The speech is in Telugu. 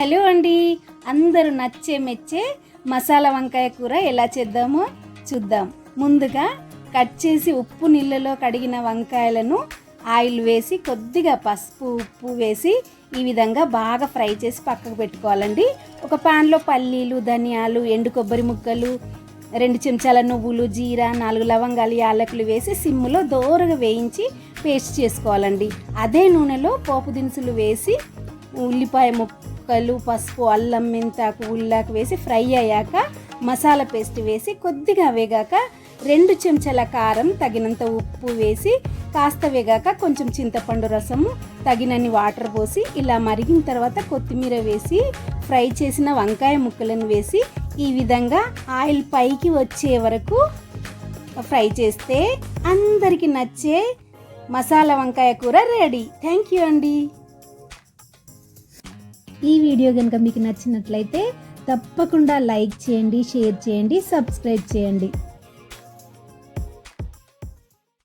హలో అండి. అందరూ నచ్చే మెచ్చే మసాలా వంకాయ కూర ఎలా చేద్దామో చూద్దాం. ముందుగా కట్ చేసి ఉప్పు నీళ్ళలో కడిగిన వంకాయలను ఆయిల్ వేసి కొద్దిగా పసుపు ఉప్పు వేసి ఈ విధంగా బాగా ఫ్రై చేసి పక్కకు పెట్టుకోవాలండి. ఒక పాన్లో పల్లీలు ధనియాలు ఎండు కొబ్బరి ముక్కలు రెండు చెంచాల నువ్వులు జీరా నాలుగు లవంగాలు యాలకులు వేసి సిమ్ములో దోరగా వేయించి పేస్ట్ చేసుకోవాలండి. అదే నూనెలో పోపు దినుసులు వేసి ఉల్లిపాయ ముక్కలు పసుపు అల్లం మెంతాకు ఉల్లాకు వేసి ఫ్రై అయ్యాక మసాలా పేస్ట్ వేసి కొద్దిగా వేగాక రెండు చెంచాల కారం తగినంత ఉప్పు వేసి కాస్త వేగాక కొంచెం చింతపండు రసము తగినన్ని వాటర్ పోసి ఇలా మరిగిన తర్వాత కొత్తిమీర వేసి ఫ్రై చేసిన వంకాయ ముక్కలను వేసి ఈ విధంగా ఆయిల్ పైకి వచ్చే వరకు ఫ్రై చేస్తే అందరికీ నచ్చే మసాలా వంకాయ కూర రెడీ. థ్యాంక్ యూ అండి. ఈ వీడియో కనుక మీకు నచ్చినట్లయితే తప్పకుండా లైక్ చేయండి షేర్ చేయండి సబ్స్క్రైబ్ చేయండి.